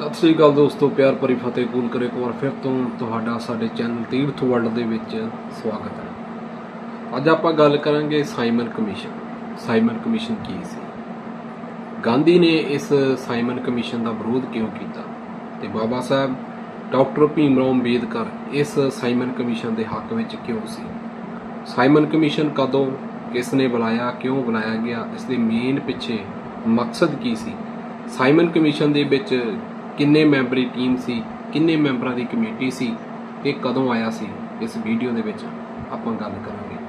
ਸਤਿ ਸ੍ਰੀ ਅਕਾਲ ਦੋਸਤੋ, ਪਿਆਰ ਭਰੀ ਫਤਿਹ ਕੂਲ ਕਰੇ ਇੱਕ ਵਾਰ ਫਿਰ ਤੋਂ ਤੁਹਾਡਾ ਸਾਡੇ ਚੈਨਲ ਤੀਰਥ ਵਰਲਡ ਦੇ ਵਿੱਚ ਸਵਾਗਤ ਹੈ। ਅੱਜ ਆਪਾਂ ਗੱਲ ਕਰਾਂਗੇ ਸਾਈਮਨ ਕਮਿਸ਼ਨ। ਸਾਈਮਨ ਕਮਿਸ਼ਨ ਕੀ ਸੀ? ਗਾਂਧੀ ਨੇ ਇਸ ਸਾਈਮਨ ਕਮਿਸ਼ਨ ਦਾ ਵਿਰੋਧ ਕਿਉਂ ਕੀਤਾ? ਤੇ ਬਾਬਾ ਸਾਹਿਬ, ਡਾਕਟਰ ਭੀਮ ਰਾਓ ਅੰਬੇਦਕਰ ਇਸ ਸਾਈਮਨ ਕਮਿਸ਼ਨ ਦੇ ਹੱਕ ਵਿੱਚ ਕਿਉਂ ਸੀ? ਸਾਈਮਨ ਕਮਿਸ਼ਨ ਕਦੋਂ ਕਿਸ ਨੇ ਬੁਲਾਇਆ, ਕਿਉਂ ਬੁਲਾਇਆ ਗਿਆ, ਇਸ ਦੇ ਮੇਨ ਪਿੱਛੇ ਮਕਸਦ ਕੀ ਸੀ? ਸਾਈਮਨ ਕਮਿਸ਼ਨ ਦੇ ਵਿੱਚ ਕਿੰਨੇ ਮੈਂਬਰੀ ਟੀਮ ਸੀ, ਕਿੰਨੇ ਮੈਂਬਰਾਂ ਦੀ ਕਮੇਟੀ ਸੀ ਤੇ ਕਦੋਂ ਆਇਆ ਸੀ, ਇਸ ਵੀਡੀਓ ਦੇ ਵਿੱਚ ਆਪਾਂ ਗੱਲ ਕਰਾਂਗੇ।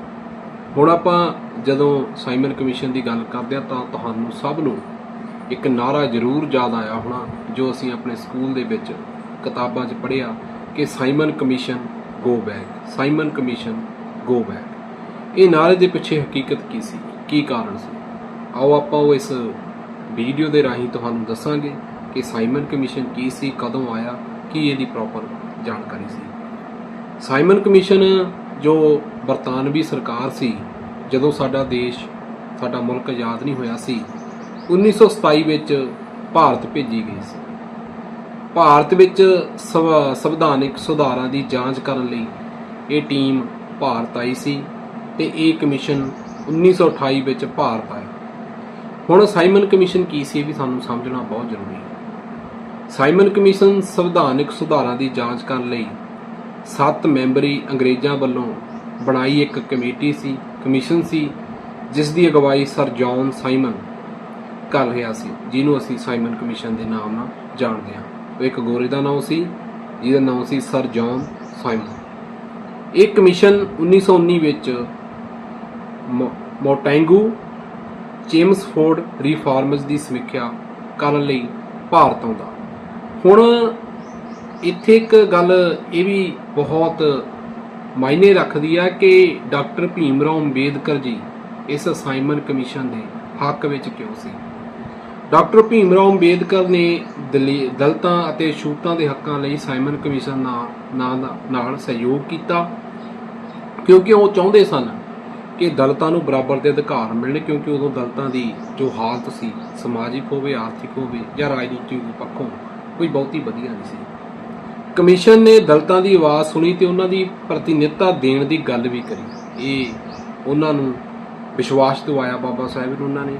ਹੁਣ ਆਪਾਂ ਜਦੋਂ ਸਾਈਮਨ ਕਮਿਸ਼ਨ ਦੀ ਗੱਲ ਕਰਦੇ ਹਾਂ ਤਾਂ ਤੁਹਾਨੂੰ ਸਭ ਨੂੰ ਇੱਕ ਨਾਰਾ ਜ਼ਰੂਰ ਯਾਦ ਆਇਆ ਹੋਣਾ, ਜੋ ਅਸੀਂ ਆਪਣੇ ਸਕੂਲ ਦੇ ਵਿੱਚ ਕਿਤਾਬਾਂ 'ਚ ਪੜ੍ਹਿਆ ਕਿ Simon commission go back Simon commission go back. ਇਹ ਨਾਰੇ ਦੇ ਪਿੱਛੇ ਹਕੀਕਤ ਕੀ ਸੀ, ਕੀ ਕਾਰਨ ਸੀ? ਆਓ ਆਪਾਂ ਉਹ ਇਸ ਵੀਡੀਓ ਦੇ ਰਾਹੀਂ ਤੁਹਾਨੂੰ ਦੱਸਾਂਗੇ। ਕਿ ਸਾਈਮਨ ਕਮਿਸ਼ਨ ਕੀ ਸੀ, ਕਦੋਂ ਆਇਆ, ਕੀ ਇਹਦੀ ਪ੍ਰੋਪਰ ਜਾਣਕਾਰੀ ਸੀ। ਸਾਈਮਨ ਕਮਿਸ਼ਨ ਜੋ ਬਰਤਾਨਵੀ ਸਰਕਾਰ ਸੀ, ਜਦੋਂ ਸਾਡਾ ਦੇਸ਼, ਸਾਡਾ ਮੁਲਕ ਆਜ਼ਾਦ ਨਹੀਂ ਹੋਇਆ ਸੀ 1927 ਵਿੱਚ ਭਾਰਤ ਭੇਜੀ ਗਈ ਸੀ। ਭਾਰਤ ਵਿੱਚ ਸੰਵ- ਸੰਵਿਧਾਨਿਕ ਸੁਧਾਰਾਂ ਦੀ ਜਾਂਚ ਕਰਨ ਲਈ ਇਹ ਟੀਮ ਭਾਰਤ ਆਈ ਸੀ ਤੇ ਇਹ ਕਮਿਸ਼ਨ 1928 ਵਿੱਚ ਭਾਰਤ ਆਇਆ। ਹੁਣ ਸਾਈਮਨ ਕਮਿਸ਼ਨ ਕੀ ਸੀ ਇਹ ਵੀ ਸਾਨੂੰ ਸਮਝਣਾ ਬਹੁਤ ਜ਼ਰੂਰੀ ਹੈ। ਸਾਈਮਨ ਕਮਿਸ਼ਨ ਸੰਵਿਧਾਨਕ ਸੁਧਾਰਾਂ ਦੀ ਜਾਂਚ ਕਰਨ ਲਈ 7 ਮੈਂਬਰੀ ਅੰਗਰੇਜ਼ਾਂ ਵੱਲੋਂ ਬਣਾਈ ਇੱਕ ਕਮੇਟੀ ਸੀ, ਕਮਿਸ਼ਨ ਸੀ, ਜਿਸ ਦੀ ਅਗਵਾਈ ਸਰ ਜੌਨ ਸਾਈਮਨ ਕਰ ਰਿਹਾ ਸੀ, ਜਿਹਨੂੰ ਅਸੀਂ ਸਾਈਮਨ ਕਮਿਸ਼ਨ ਦੇ ਨਾਮ ਨਾਲ ਜਾਣਦੇ ਹਾਂ। ਉਹ ਇੱਕ ਗੋਰੇ ਦਾ ਨਾਮ ਸੀ, ਜਿਹਦਾ ਨਾਮ ਸੀ ਸਰ ਜੌਨ ਸਾਈਮਨ। ਇਹ ਕਮਿਸ਼ਨ 1919 ਵਿੱਚ ਮੋ- ਮੋਟੈਂਗੂ ਚੇਮਸਫੋਰਡ ਰਿਫਾਰਮਸ ਦੀ ਸਮੀਖਿਆ ਕਰਨ ਲਈ ਭਾਰਤ ਆਉਂਦਾ। ਹੁਣ ਇੱਥੇ ਇੱਕ ਗੱਲ ਇਹ ਵੀ ਬਹੁਤ ਮਾਇਨੇ ਰੱਖਦੀ ਹੈ ਕਿ ਡਾਕਟਰ ਭੀਮ ਰਾਓ ਅੰਬੇਦਕਰ ਜੀ ਇਸ ਅਸਾਈਨਮੈਂਟ ਕਮਿਸ਼ਨ ਦੇ ਹੱਕ ਵਿੱਚ ਕਿਉਂ ਸੀ? ਡਾਕਟਰ ਭੀਮ ਰਾਓ ਅੰਬੇਦਕਰ ਨੇ ਦਲੀ- ਦਲਿਤਾਂ ਅਤੇ ਛੂਤਾਂ ਦੇ ਹੱਕਾਂ ਲਈ ਸਾਈਮਨ ਕਮਿਸ਼ਨ ਨਾਲ ਨਾਲ ਨਾਲ ਸਹਿਯੋਗ ਕੀਤਾ, ਕਿਉਂਕਿ ਉਹ ਚਾਹੁੰਦੇ ਸਨ ਕਿ ਦਲਿਤਾਂ ਨੂੰ ਬਰਾਬਰ ਦੇ ਅਧਿਕਾਰ ਮਿਲਣ, ਕਿਉਂਕਿ ਉਦੋਂ ਦਲਿਤਾਂ ਦੀ ਜੋ ਹਾਲਤ ਸੀ, ਸਮਾਜਿਕ ਹੋਵੇ, ਆਰਥਿਕ ਹੋਵੇ ਜਾਂ ਰਾਜਨੀਤਿਕ ਪੱਖੋਂ ਕੋਈ ਬਹੁਤੀ ਵਧੀਆ ਨਹੀਂ ਸੀ। ਕਮਿਸ਼ਨ ਨੇ ਦਲਤਾਂ ਦੀ ਆਵਾਜ਼ ਸੁਣੀ ਤੇ ਉਹਨਾਂ ਦੀ ਪ੍ਰਤੀਨਿਧਤਾ ਦੇਣ ਦੀ ਗੱਲ ਵੀ ਕਰੀ। ਇਹ ਉਹਨਾਂ ਨੂੰ ਵਿਸ਼ਵਾਸ ਦਿਵਾਇਆ ਬਾਬਾ ਸਾਹਿਬ ਨੂੰ ਉਹਨਾਂ ਨੇ।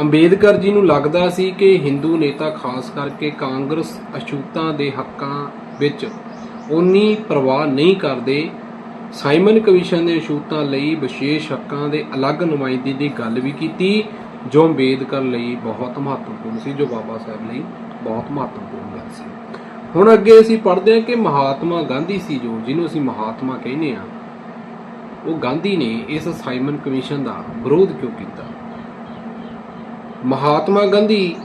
ਅੰਬੇਦਕਰ ਜੀ ਨੂੰ ਲੱਗਦਾ ਸੀ ਕਿ ਹਿੰਦੂ ਨੇਤਾ ਖਾਸ ਕਰਕੇ ਕਾਂਗਰਸ ਅਛੂਤਾਂ ਦੇ ਹੱਕਾਂ ਵਿੱਚ ਉਨੀ ਪਰਵਾਹ ਨਹੀਂ ਕਰਦੇ, ਸਾਈਮਨ ਕਮਿਸ਼ਨ ਨੇ ਅਛੂਤਾਂ ਲਈ ਵਿਸ਼ੇਸ਼ ਹੱਕਾਂ ਦੇ ਅਲੱਗ ਨੁਮਾਇੰਦੇ ਦੀ ਗੱਲ ਵੀ ਕੀਤੀ, ਜੋ ਅੰਬੇਦਕਰ ਲਈ ਬਹੁਤ ਮਹੱਤਵਪੂਰਨ ਸੀ, ਜੋ ਬਾਬਾ ਸਾਹਿਬ ਲਈ ਬਹੁਤ ਮਹੱਤਵਪੂਰਨ ਹੁਣ ਅੱਗੇ ਅਸੀਂ ਪੜ੍ਹਦੇ ਹਾਂ ਕਿ ਮਹਾਤਮਾ ਗਾਂਧੀ ਸੀ ਜੋ, ਜਿਹਨੂੰ ਅਸੀਂ ਮਹਾਤਮਾ ਕਹਿੰਦੇ ਆ ਉਹ ਗਾਂਧੀ ਨੇ ਇਸ ਸਾਈਮਨ ਕਮਿਸ਼ਨ ਦਾ ਵਿਰੋਧ ਕਿਉਂ ਕੀਤਾ? ਮਹਾਤਮਾ ਗਾਂਧੀ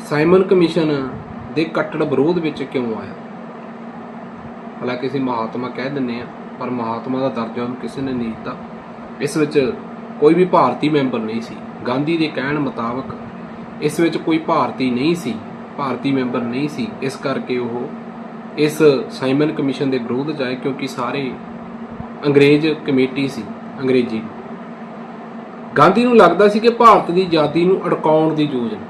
ਸਾਈਮਨ ਕਮਿਸ਼ਨ ਦੇ ਕੱਟੜ ਵਿਰੋਧ ਵਿੱਚ ਕਿਉਂ ਆਇਆ? ਹਾਲਾਂਕਿ ਅਸੀਂ ਮਹਾਤਮਾ ਕਹਿ ਦਿੰਨੇ ਆ ਪਰ ਮਹਾਤਮਾ ਦਾ ਦਰਜਾ ਉਹਨੂੰ ਕਿਸੇ ਨੇ ਨਹੀਂ ਦਿੱਤਾ। ਇਸ ਵਿੱਚ ਕੋਈ ਵੀ ਭਾਰਤੀ ਮੈਂਬਰ ਨਹੀਂ ਸੀ। ਗਾਂਧੀ ਦੇ ਕਹਿਣ ਮੁਤਾਬਕ ਇਸ ਵਿੱਚ ਕੋਈ ਭਾਰਤੀ ਨਹੀਂ ਸੀ। ਭਾਰਤੀ ਮੈਂਬਰ ਨਹੀਂ ਸੀ। ਇਸ ਕਰਕੇ ਉਹ ਇਸ ਸਾਈਮਨ ਕਮਿਸ਼ਨ ਦੇ ਵਿਰੋਧ ਜਾਏ ਕਿਉਂਕਿ ਸਾਰੇ ਅੰਗਰੇਜ਼ ਕਮੇਟੀ ਸੀ, ਅੰਗਰੇਜ਼ੀ। ਗਾਂਧੀ ਨੂੰ ਲੱਗਦਾ ਸੀ ਕਿ ਭਾਰਤ ਦੀ ਆਜ਼ਾਦੀ ਨੂੰ ਅੜਕਾਉਣ ਦੀ ਯੋਜਨਾ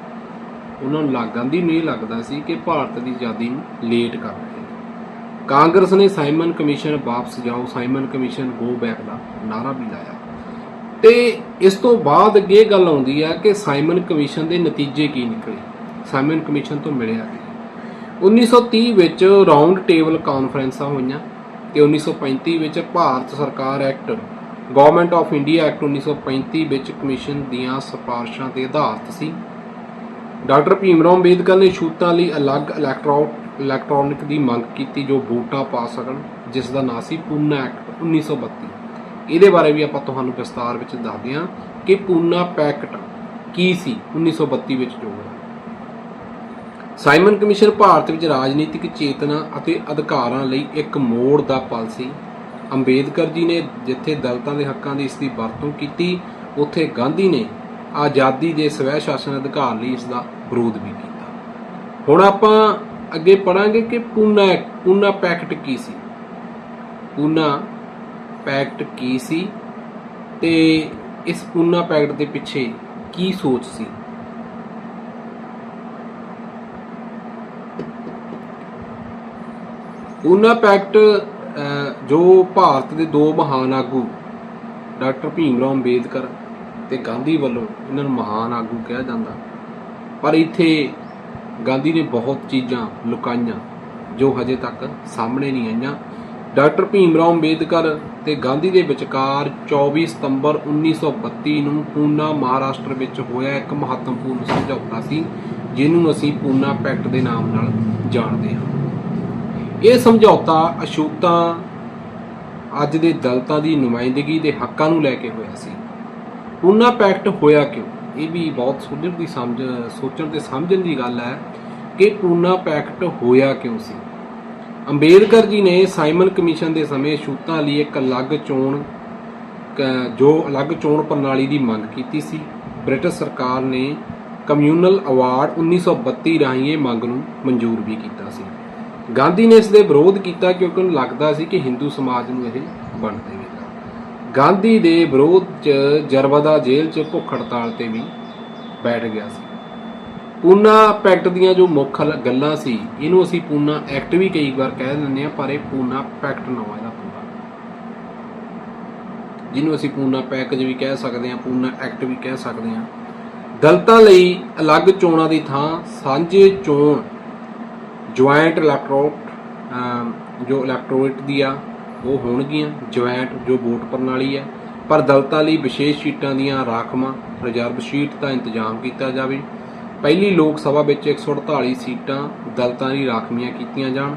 ਉਹਨਾਂ ਨੂੰ ਲੱਗ ਗਾਂਧੀ ਨੂੰ ਇਹ ਲੱਗਦਾ ਸੀ ਕਿ ਭਾਰਤ ਦੀ ਆਜ਼ਾਦੀ ਨੂੰ ਲੇਟ ਕਰ ਰਹੇ ਨੇ। ਕਾਂਗਰਸ ਨੇ ਸਾਈਮਨ ਕਮਿਸ਼ਨ ਵਾਪਸ ਜਾਓ ਸਾਈਮਨ ਕਮਿਸ਼ਨ ਗੋ ਬੈਕ ਦਾ ਨਾਰਾ ਵੀ ਲਾਇਆ। ਤੇ ਇਸ ਤੋਂ ਬਾਅਦ ਅੱਗੇ ਇਹ ਗੱਲ ਆਉਂਦੀ ਹੈ ਕਿ ਸਾਈਮਨ ਕਮਿਸ਼ਨ ਦੇ ਨਤੀਜੇ ਕੀ ਨਿਕਲੇ। ਸਾਈਮਨ ਕਮਿਸ਼ਨ ਤੋਂ ਮਿਲਿਆ ਕੀ 1930 ਵਿੱਚ ਰਾਉਂਡ ਟੇਬਲ ਕਾਨਫਰੰਸਾਂ ਹੋਈਆਂ ਤੇ 1935 ਵਿੱਚ ਭਾਰਤ ਸਰਕਾਰ act government of India act 1935 ਵਿੱਚ ਕਮਿਸ਼ਨ ਦੀਆਂ ਸਿਫਾਰਸ਼ਾਂ ਤੇ ਆਧਾਰਿਤ ਸੀ। ਡਾਕਟਰ ਭੀਮ ਰਾਓ ਅੰਬੇਦਕਰ ਨੇ ਛੂਤਾਂ ਲਈ ਅਲੱਗ ਇਲੈਕਟ੍ਰੋ ਇਲੈਕਟ੍ਰੋਨਿਕ ਦੀ ਮੰਗ ਕੀਤੀ ਜੋ ਵੋਟਾਂ ਪਾ ਸਕਣ, ਜਿਸ ਦਾ ਨਾਂ ਸੀ ਪੂਨਾ ਐਕਟ 1932 ਇਹਦੇ ਬਾਰੇ ਵੀ ਆਪਾਂ ਤੁਹਾਨੂੰ ਵਿਸਤਾਰ ਵਿੱਚ ਦੱਸਦੇ ਹਾਂ ਕਿ ਪੂਨਾ ਪੈਕਟ ਕੀ ਸੀ 1932 ਵਿੱਚ ਜੋ ਹੋਇਆ। ਸਾਈਮਨ ਕਮਿਸ਼ਨ ਭਾਰਤ ਵਿੱਚ ਰਾਜਨੀਤਿਕ ਚੇਤਨਾ ਅਤੇ ਅਧਿਕਾਰਾਂ ਲਈ ਇੱਕ ਮੋੜ ਦਾ ਪਲ ਸੀ ਅੰਬੇਦਕਰ ਜੀ ਨੇ ਜਿੱਥੇ ਦਲਤਾਂ ਦੇ ਹੱਕਾਂ ਦੀ ਇਸ ਦੀ ਵਰਤੋਂ ਕੀਤੀ, ਉੱਥੇ ਗਾਂਧੀ ਨੇ ਆਜ਼ਾਦੀ ਦੇ ਸਵੈ ਸ਼ਾਸਨ ਅਧਿਕਾਰ ਲਈ ਇਸ ਦਾ ਵਿਰੋਧ ਵੀ ਕੀਤਾ। ਹੁਣ ਆਪਾਂ ਅੱਗੇ ਪੜਾਂਗੇ ਕਿ ਪੂਨਾ ਪੂਨਾ ਪੈਕਟ ਕੀ ਸੀ? ਪੂਨਾ ਪੈਕਟ ਕੀ ਸੀ ਤੇ ਇਸ ਪੂਨਾ ਪੈਕਟ ਦੇ ਪਿੱਛੇ ਕੀ ਸੋਚ ਸੀ? ਪੂਨਾ ਪੈਕਟ ਜੋ ਭਾਰਤ ਦੇ ਦੋ ਮਹਾਨ ਆਗੂ, ਡਾਕਟਰ ਭੀਮ ਰਾਓ ਅੰਬੇਦਕਰ ਤੇ ਗਾਂਧੀ ਵੱਲੋਂ ਇਹਨਾਂ ਨੂੰ ਮਹਾਨ ਆਗੂ ਕਿਹਾ ਜਾਂਦਾ। ਪਰ ਇੱਥੇ ਗਾਂਧੀ ਨੇ ਬਹੁਤ ਚੀਜ਼ਾਂ ਲੁਕਾਈਆਂ, ਜੋ ਹਜੇ ਤੱਕ ਸਾਹਮਣੇ ਨਹੀਂ ਆਈਆਂ। ਡਾਕਟਰ ਭੀਮ ਰਾਓ ਅੰਬੇਦਕਰ ਤੇ ਗਾਂਧੀ ਦੇ ਵਿਚਕਾਰ 24 ਸਤੰਬਰ 1932 ਨੂੰ ਪੂਨਾ, ਮਹਾਰਾਸ਼ਟਰ ਵਿੱਚ ਹੋਇਆ ਇੱਕ ਮਹੱਤਵਪੂਰਨ ਸਮਝੌਤਾ ਸੀ, ਜਿਹਨੂੰ ਅਸੀਂ ਪੂਨਾ ਪੈਕਟ ਦੇ ਨਾਮ ਨਾਲ ਜਾਣਦੇ ਹਾਂ। ਇਹ ਸਮਝੌਤਾ ਅਸ਼ੂਤਾਂ ਅੱਜ ਦੇ ਦਲਤਾਂ ਦੀ ਨੁਮਾਇੰਦਗੀ ਦੇ ਹੱਕਾਂ ਨੂੰ ਲੈ ਕੇ ਹੋਇਆ ਸੀ। ਪੂਨਾ ਪੈਕਟ ਹੋਇਆ ਕਿਉਂ? ਇਹ ਵੀ ਬਹੁਤ ਸੁਝਣ ਦੀ ਸਮਝ, ਸੋਚਣ ਤੇ ਸਮਝਣ ਦੀ ਗੱਲ ਹੈ ਕਿ ਪੂਨਾ ਪੈਕਟ ਹੋਇਆ ਕਿਉਂ ਸੀ। ਅੰਬੇਦਕਰ ਜੀ ਨੇ ਸਾਈਮਨ ਕਮਿਸ਼ਨ ਦੇ ਸਮੇਂ ਛੂਤਾਂ ਲਈ ਇੱਕ ਅਲੱਗ ਚੋਣ ਕ- ਜੋ ਅਲੱਗ ਚੋਣ ਪ੍ਰਣਾਲੀ ਦੀ ਮੰਗ ਕੀਤੀ ਸੀ। ਬ੍ਰਿਟਿਸ਼ ਸਰਕਾਰ ਨੇ ਕਮਿਊਨਲ ਅਵਾਰਡ 1932 ਰਾਹੀਂ ਇਹ ਮੰਗ ਨੂੰ ਮਨਜ਼ੂਰ ਵੀ ਕੀਤਾ ਸੀ। ਗਾਂਧੀ ਨੇ ਇਸ ਦੇ ਵਿਰੋਧ ਕੀਤਾ ਕਿਉਂਕਿ ਉਹਨੂੰ ਲੱਗਦਾ ਸੀ ਕਿ ਹਿੰਦੂ ਸਮਾਜ ਨੂੰ ਇਹ ਵੰਡ ਦੇਵੇਗਾ। ਗਾਂਧੀ ਦੇ ਵਿਰੋਧ 'ਚ ਜਰਬਦਾ ਜੇਲ੍ਹ 'ਚ ਭੁੱਖ ਹੜਤਾਲ ਤੇ ਵੀ ਬੈਠ ਗਿਆ ਸੀ। ਪੂਨਾ ਪੈਕਟ ਦੀਆਂ ਜੋ ਮੁੱਖ ਗੱਲਾਂ ਸੀ, ਇਹਨੂੰ ਅਸੀਂ ਪੂਨਾ ਐਕਟ ਵੀ ਕਈ ਵਾਰ ਕਹਿ ਦਿੰਦੇ ਆ ਪਰ ਇਹ ਪੂਨਾ ਪੈਕਟ ਨਾ ਇਹਦਾ ਪੂਰਾ। ਜਿਹਨੂੰ ਅਸੀਂ ਪੂਨਾ ਪੈਕੇਜ ਵੀ ਕਹਿ ਸਕਦੇ ਆ ਪੂਨਾ ਐਕਟ ਵੀ ਕਹਿ ਸਕਦੇ ਆ ਦਲਤਾਂ ਲਈ ਅਲੱਗ ਚੋਣਾਂ ਦੀ ਥਾਂ, ਸਾਂਝੇ ਚੋਣ ਜੁਆਇੰਟ ਇਲੈਕਟ੍ਰੋਟ ਜੋ ਇਲੈਕਟ੍ਰੋਏਟ ਦੀ ਆ, ਉਹ ਹੋਣਗੀਆਂ, ਜੁਆਇੰਟ ਜੋ ਵੋਟ ਪ੍ਰਣਾਲੀ ਹੈ ਪਰ ਦਲਤਾਂ ਲਈ ਵਿਸ਼ੇਸ਼ ਸੀਟਾਂ ਦੀਆਂ ਰਾਖਵਾਂ, ਰਿਜ਼ਰਵ ਸੀਟ ਦਾ ਇੰਤਜ਼ਾਮ ਕੀਤਾ ਜਾਵੇ। ਪਹਿਲੀ ਲੋਕ ਸਭਾ ਵਿੱਚ 148 ਸੀਟਾਂ ਦਲਤਾਂ ਲਈ ਰਾਖਵੀਆਂ ਕੀਤੀਆਂ ਜਾਣ।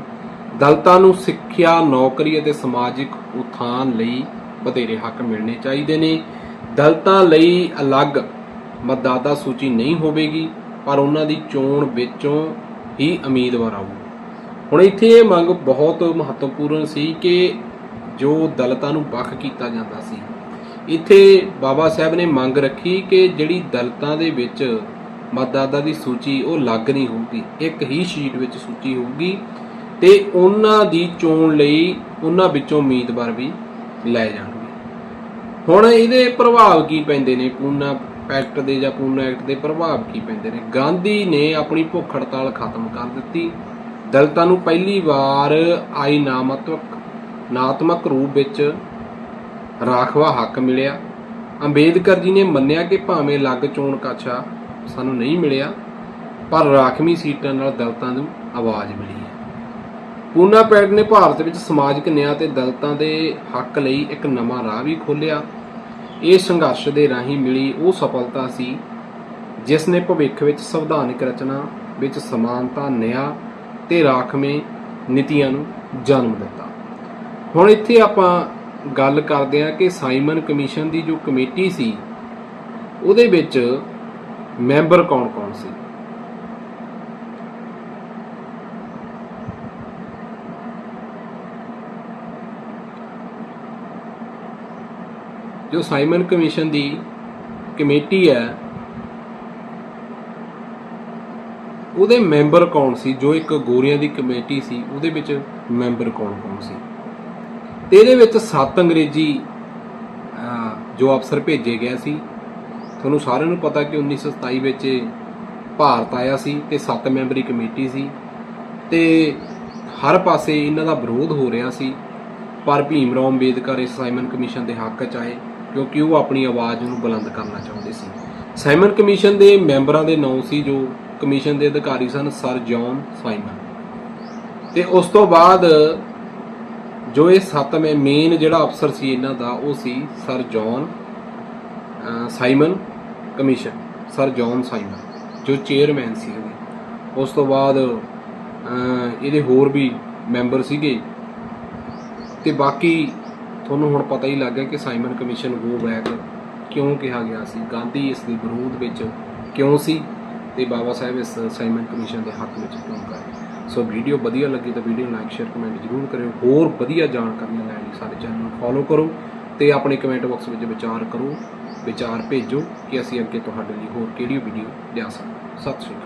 ਦਲਤਾਂ ਨੂੰ ਸਿੱਖਿਆ, ਨੌਕਰੀ ਅਤੇ ਸਮਾਜਿਕ ਉਥਾਨ ਲਈ ਵਧੇਰੇ ਹੱਕ ਮਿਲਣੇ ਚਾਹੀਦੇ ਨੇ। ਦਲਤਾਂ ਲਈ ਅਲੱਗ ਮਤਦਾਤਾ ਸੂਚੀ ਨਹੀਂ ਹੋਵੇਗੀ, ਪਰ ਉਹਨਾਂ ਦੀ ਚੋਣ ਵਿੱਚੋਂ ਹੀ ਉਮੀਦਵਾਰ ਆਊ ਹੁਣ ਇੱਥੇ ਇਹ ਮੰਗ ਬਹੁਤ ਮਹੱਤਵਪੂਰਨ ਸੀ ਕਿ ਜੋ ਦਲਤਾਂ ਨੂੰ ਵੱਖ ਕੀਤਾ ਜਾਂਦਾ ਸੀ, ਇੱਥੇ ਬਾਬਾ ਸਾਹਿਬ ਨੇ ਮੰਗ ਰੱਖੀ ਕਿ ਜਿਹੜੀ ਦਲਤਾਂ ਦੇ ਵਿੱਚ ਮਤਦਾਤਾ ਦੀ ਸੂਚੀ ਉਹ ਲੱਗ ਨਹੀਂ ਹੋਊਗੀ, ਇੱਕ ਹੀ ਸ਼ੀਟ ਵਿੱਚ ਸੂਚੀ ਹੋਊਗੀ ਤੇ ਉਹਨਾਂ ਦੀ ਚੋਣ ਲਈ ਉਹਨਾਂ ਵਿੱਚੋਂ ਉਮੀਦਵਾਰ ਵੀ ਲੈ ਜਾਣਗੇ। ਹੁਣ ਇਹਦੇ ਪ੍ਰਭਾਵ ਕੀ ਪੈਂਦੇ ਨੇ ਪੂਨਾ ਐਕਟ ਦੇ ਜਾਂ ਪੂਨਾ ਐਕਟ ਦੇ ਪ੍ਰਭਾਵ ਕੀ ਪੈਂਦੇ ਨੇ? ਗਾਂਧੀ ਨੇ ਆਪਣੀ ਭੁੱਖ ਹੜਤਾਲ ਖਤਮ ਕਰ ਦਿੱਤੀ। ਦਲਤਾਂ ਨੂੰ ਪਹਿਲੀ ਵਾਰ ਆਇਨਾਮਤਕ ਨਾਤਮਕ ਰੂਪ ਵਿੱਚ ਰਾਖਵਾ ਹੱਕ ਮਿਲਿਆ। ਅੰਬੇਦਕਰ ਜੀ ਨੇ ਮੰਨਿਆ ਕਿ ਭਾਵੇਂ ਅਲੱਗ ਚੋਣ ਕਾਛਾ ਸਾਨੂੰ ਨਹੀਂ ਮਿਲਿਆ, ਪਰ ਰਾਖਵੀਂ ਸੀਟਾਂ ਨਾਲ ਦਲਤਾਂ ਨੂੰ ਆਵਾਜ਼ ਮਿਲੀ ਹੈ। ਪੂਨਾ ਪੈਡ ਨੇ ਭਾਰਤ ਵਿੱਚ ਸਮਾਜਿਕ ਨਿਆਂ ਤੇ ਦਲਤਾਂ ਦੇ ਹੱਕ ਲਈ ਇੱਕ ਨਵਾਂ ਰਾਹ ਵੀ ਖੋਲ੍ਹਿਆ। ਇਹ ਸੰਘਰਸ਼ ਦੇ ਰਾਹੀਂ ਮਿਲੀ ਉਹ ਸਫਲਤਾ ਸੀ ਜਿਸ ਨੇ ਭਵਿੱਖ ਵਿੱਚ ਸੰਵਿਧਾਨਿਕ ਰਚਨਾ ਵਿੱਚ ਸਮਾਨਤਾ, ਨਿਆਂ ਤੇ ਰਾਖਵੇਂ ਨੀਤੀਆਂ ਨੂੰ ਜਨਮ ਦਿੱਤਾ। ਹੁਣ ਇੱਥੇ ਆਪਾਂ ਗੱਲ ਕਰਦੇ ਹਾਂ ਕਿ ਸਾਈਮਨ ਕਮਿਸ਼ਨ ਦੀ ਜੋ ਕਮੇਟੀ ਸੀ, ਉਹਦੇ ਵਿੱਚ ਮੈਂਬਰ ਕੌਣ-ਕੌਣ ਸੀ? ਜੋ ਸਾਈਮਨ ਕਮਿਸ਼ਨ ਦੀ ਕਮੇਟੀ ਹੈ, ਉਹਦੇ ਮੈਂਬਰ ਕੌਣ ਸੀ? ਜੋ ਇੱਕ ਗੋਰੀਆਂ ਦੀ ਕਮੇਟੀ ਸੀ, ਉਹਦੇ ਵਿੱਚ ਮੈਂਬਰ ਕੌਣ-ਕੌਣ ਸੀ? ਤੇ ਇਹਦੇ ਵਿੱਚ ਸੱਤ ਅੰਗਰੇਜ਼ੀ ਜੋ ਅਫਸਰ ਭੇਜੇ ਗਏ ਸੀ। ਤੁਹਾਨੂੰ ਸਾਰਿਆਂ ਨੂੰ ਪਤਾ ਕਿ 1927 ਵਿੱਚ ਭਾਰਤ ਆਇਆ ਸੀ ਤੇ ਸੱਤ ਮੈਂਬਰੀ ਕਮੇਟੀ ਸੀ। ਤੇ ਹਰ ਪਾਸੇ ਇਹਨਾਂ ਦਾ ਵਿਰੋਧ ਹੋ ਰਿਹਾ ਸੀ। ਪਰ ਭੀਮ ਰਾਓ ਅੰਬੇਦਕਰ ਇਸ ਸਾਈਮਨ ਕਮਿਸ਼ਨ ਦੇ ਹੱਕ 'ਚ ਆਏ। ਕਿਉਂਕਿ ਉਹ ਆਪਣੀ ਆਵਾਜ਼ ਨੂੰ ਬੁਲੰਦ ਕਰਨਾ ਚਾਹੁੰਦੇ ਸੀ। ਸਾਈਮਨ ਕਮਿਸ਼ਨ ਦੇ ਮੈਂਬਰਾਂ ਦੇ ਨਾਂ ਸੀ ਜੋ ਕਮਿਸ਼ਨ ਦੇ ਅਧਿਕਾਰੀ ਸਨ ਸਰ ਜੌਨ ਸਾਈਮਨ। ਤੇ ਉਸ ਤੋਂ ਬਾਅਦ ਜੋ ਇਹ ਸੱਤਵੇਂ ਮੇਨ ਜਿਹੜਾ ਅਫਸਰ ਸੀ ਇਹਨਾਂ ਦਾ, ਉਹ ਸੀ sir John Simon commission, sir John Simon, ਜੋ ਚੇਅਰਮੈਨ ਸੀ ਉਹਦੇ ਉਸ ਤੋਂ ਬਾਅਦ ਇਹਦੇ ਹੋਰ ਵੀ ਮੈਂਬਰ ਸੀਗੇ। ਤੇ ਬਾਕੀ ਤੁਹਾਨੂੰ ਹੁਣ ਪਤਾ ਹੀ ਲੱਗ ਗਿਆ ਕਿ ਸਾਈਮਨ ਕਮਿਸ਼ਨ ਗੋ ਬੈਕ ਕਿਉਂ ਕਿਹਾ ਗਿਆ ਸੀ? ਗਾਂਧੀ ਇਸ ਦੇ ਵਿਰੋਧ ਵਿੱਚ ਕਿਉਂ ਸੀ? ਤੇ ਬਾਬਾ ਸਾਹਿਬ ਇਸ ਸਾਈਮਨ ਕਮਿਸ਼ਨ ਦੇ ਹੱਕ ਵਿੱਚ ਕਿਉਂ ਕਰੇ ਸੋ ਵੀਡੀਓ ਵਧੀਆ ਲੱਗੀ ਤਾਂ ਵੀਡੀਓ ਲਾਈਕ ਸ਼ੇਅਰ ਕਮੈਂਟ ਜ਼ਰੂਰ ਕਰਿਓ। ਹੋਰ ਵਧੀਆ ਜਾਣਕਾਰੀਆਂ ਲੈਣ ਲਈ ਸਾਡੇ ਚੈਨਲ ਨੂੰ ਫੋਲੋ ਕਰੋ ਤੇ ਆਪਣੇ ਕਮੈਂਟ ਬਾਕਸ ਵਿੱਚ ਵਿਚਾਰ ਕਰੋ, ਵਿਚਾਰ ਭੇਜੋ ਕਿ ਅਸੀਂ ਅੱਗੇ ਤੁਹਾਡੇ ਲਈ ਹੋਰ ਕਿਹੜੀ ਵੀਡੀਓ ਲਿਆ ਸਕਦੇ ਸਤਿ ਸ਼੍ਰੀ ਅਕਾਲ।